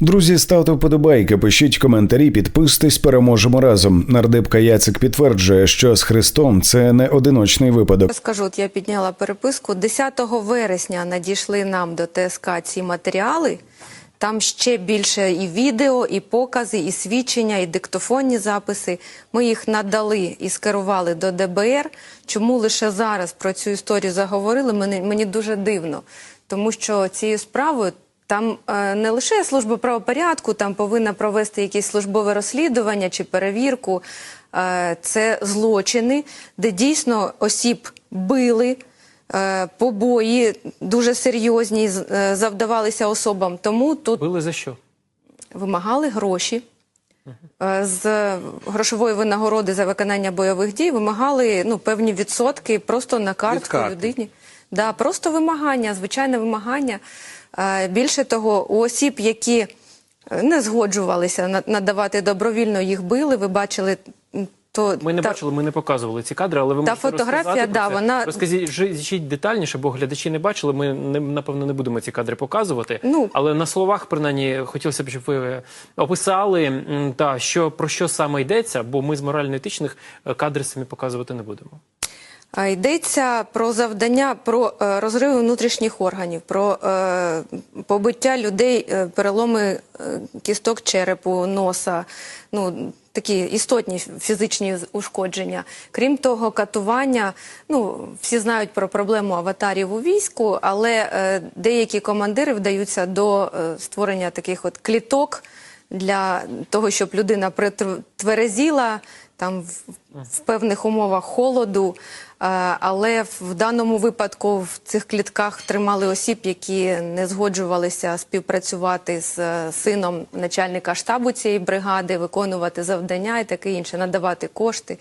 Друзі, ставте вподобайки, пишіть коментарі, підписуйтесь, переможемо разом. Нардепка Яцик підтверджує, що з Христом це не одиночний випадок. Скажу, от я підняла переписку. 10 вересня надійшли нам до ТСК ці матеріали. Там ще більше і відео, і покази, і свідчення, і диктофонні записи. Ми їх надали і скерували до ДБР. Чому лише зараз про цю історію заговорили? Мені, мені дуже дивно, тому що цією справою там е, не лише служба правопорядку, там повинна провести якесь службове розслідування чи перевірку. Е, це злочини, де дійсно осіб били. е, Побої дуже серйозні е, завдавалися особам. Тому тут Били за що? вимагали гроші е, з грошової винагороди за виконання бойових дій. Вимагали ну певні відсотки просто на картку карти. людині. Да, просто вимагання, звичайне вимагання. Е, Більше того, у осіб, які е, не згоджувалися на- надавати добровільно, їх били. Ви бачили то Ми не та- бачили, ми не показували ці кадри, але ви Та можете фотографія, розказати да, вона- Розкажіть жіть детальніше, бо глядачі не бачили. Ми не напевно не будемо ці кадри показувати. Ну. але на словах, принаймні, хотілося б, щоб ви описали та що про що саме йдеться, бо ми з морально-етичних е, кадри самі показувати не будемо. Йдеться про завдання про е, розриви внутрішніх органів, про е, побиття людей, е, переломи кісток черепу, носа, ну такі істотні фізичні ушкодження. Крім того, катування. Ну всі знають про проблему аватарів у війську, але деякі командири вдаються до створення таких от кліток для того, щоб людина притверезіла там в, в певних умовах холоду. Е, Але в даному випадку в цих клітках тримали осіб, які не згоджувалися співпрацювати з е, сином начальника штабу цієї бригади, виконувати завдання і таке інше, надавати кошти.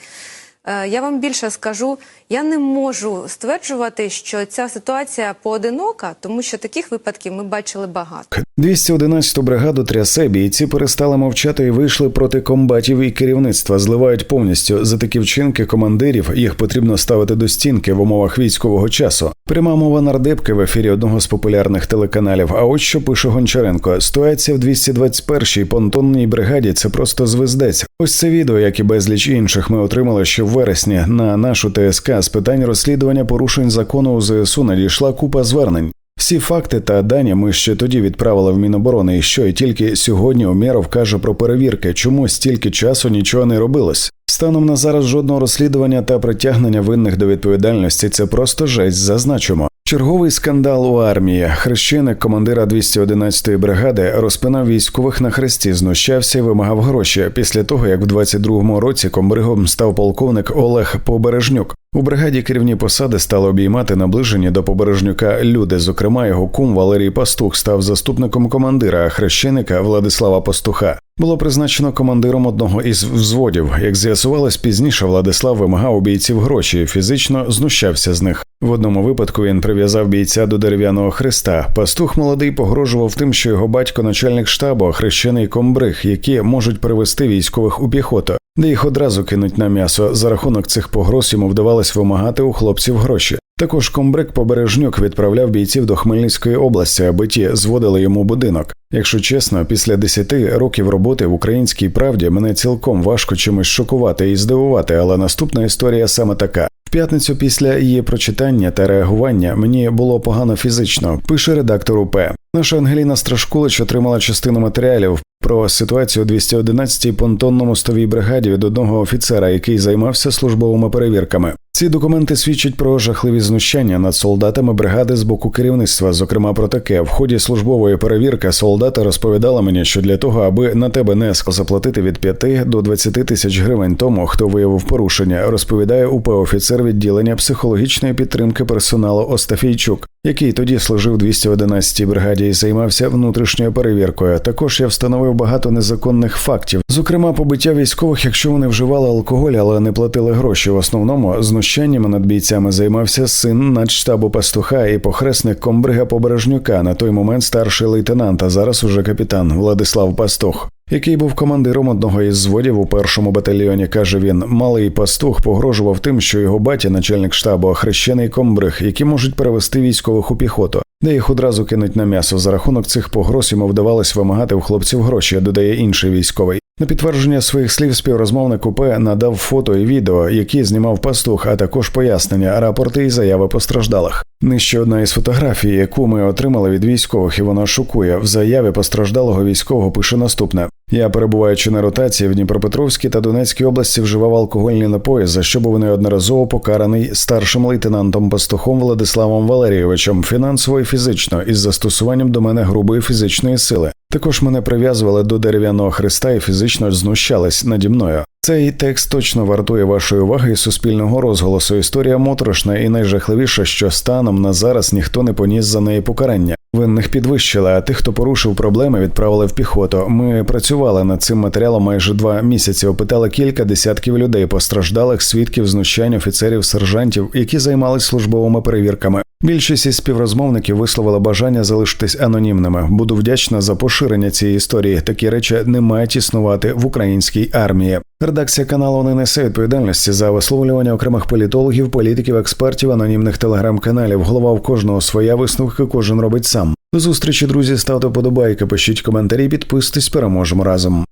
Е, Я вам більше скажу, я не можу стверджувати, що ця ситуація поодинока, тому що таких випадків ми бачили багато. 211-ту бригаду трясе, бійці перестали мовчати і вийшли проти комбатів і керівництва. Зливають повністю за такі вчинки командирів. Їх потрібно ставити до стінки в умовах військового часу. Пряма мова нардепки в ефірі одного з популярних телеканалів. А ось що пише Гончаренко: ситуація в 221-й понтонній бригаді це просто звездець. Ось це відео, як і безліч інших, ми отримали ще в вересні на нашу ТСК з питань розслідування порушень закону у ЗСУ надійшла купа звернень. Всі факти та дані ми ще тоді відправили в Міноборони, і що і тільки сьогодні Умєров каже про перевірки, чому стільки часу нічого не робилось. Станом на зараз жодного розслідування та притягнення винних до відповідальності це просто жесть, зазначимо. Черговий скандал у армії. Хрещеник командира 211-ї бригади розпинав військових на хресті, знущався і вимагав гроші після того, як в 22-му році комбригом став полковник Олег Побережнюк. У бригаді керівні посади стали обіймати наближені до Побережнюка люди. Зокрема, його кум Валерій Пастух став заступником командира, хрещеника Владислава Пастуха. Було призначено командиром одного із взводів. Як з'ясувалось пізніше, Владислав вимагав у бійців гроші, фізично знущався з них. В одному випадку він прив'язав бійця до дерев'яного хреста. Пастух молодий погрожував тим, що його батько начальник штабу, хрещений комбриг, які можуть привести військових у піхоту, де їх одразу кинуть на м'ясо. За рахунок цих погроз йому вдавалось вимагати у хлопців гроші. Також комбриг Побережнюк відправляв бійців до Хмельницької області, аби ті зводили йому будинок. Якщо чесно, після 10 років роботи в українській правді мене цілком важко чимось шокувати і здивувати, але наступна історія саме така. В п'ятницю після її прочитання та реагування мені було погано фізично. Пише редактор УП. Наша Ангеліна Страшкулич отримала частину матеріалів про ситуацію у 211-й понтонно-мостовій бригаді від одного офіцера, який займався службовими перевірками. Ці документи свідчать про жахливі знущання над солдатами бригади з боку керівництва. Зокрема, про таке в ході службової перевірки солдати розповідали мені, що для того, аби на тебе неско заплатити від 5 до 20 тисяч гривень тому, хто виявив порушення, розповідає УП офіцер відділення психологічної підтримки персоналу Остафійчук, який тоді служив у 211-й бригаді і займався внутрішньою перевіркою. Також я встановив багато незаконних фактів, зокрема побиття військових, якщо вони вживали алкоголь, але не платили гроші. В основному знущаннями над бійцями займався син начштабу пастуха і похресник комбрига Побережнюка, на той момент старший лейтенант, а зараз уже капітан Владислав Пастух. Який був командиром одного із зводів у першому батальйоні, каже він, малий пастух погрожував тим, що його батя, начальник штабу, хрещений комбриг, які можуть перевести військових у піхоту. де їх одразу кинуть на м'ясо. За рахунок цих погроз йому вдавалось вимагати у хлопців гроші, додає інший військовий. На підтвердження своїх слів співрозмовник УП надав фото і відео, які знімав пастух, а також пояснення, рапорти і заяви постраждалих. Нижче одна із фотографій, яку ми отримали від військових, і вона шокує. В заяві постраждалого військового пише наступне: я, перебуваючи на ротації в Дніпропетровській та Донецькій області, вживав алкогольні напої, за що був неодноразово покараний старшим лейтенантом пастухом Владиславом Валерійовичем фінансово і фізично із застосуванням до мене грубої фізичної сили. Також мене прив'язували до дерев'яного хреста і фізично знущались наді мною. Цей текст точно вартує вашої уваги і суспільного розголосу. Історія моторошна і найжахливіше, що станом на зараз ніхто не поніс за неї покарання. Винних підвищили, а тих, хто порушив проблеми, відправили в піхоту. Ми працювали над цим матеріалом майже два місяці. Опитали кілька десятків людей, постраждалих свідків знущань офіцерів, сержантів, які займались службовими перевірками. Більшість із співрозмовників висловила бажання залишитись анонімними. Буду вдячна за поширення цієї історії. Такі речі не мають існувати в українській армії. Редакція каналу не несе відповідальності за висловлювання окремих політологів, політиків, експертів, анонімних телеграм-каналів. Голова в кожного своя висновки, кожен робить сам. До зустрічі, друзі. Ставте подобайки, пишіть коментарі, підписуйтесь, переможемо разом.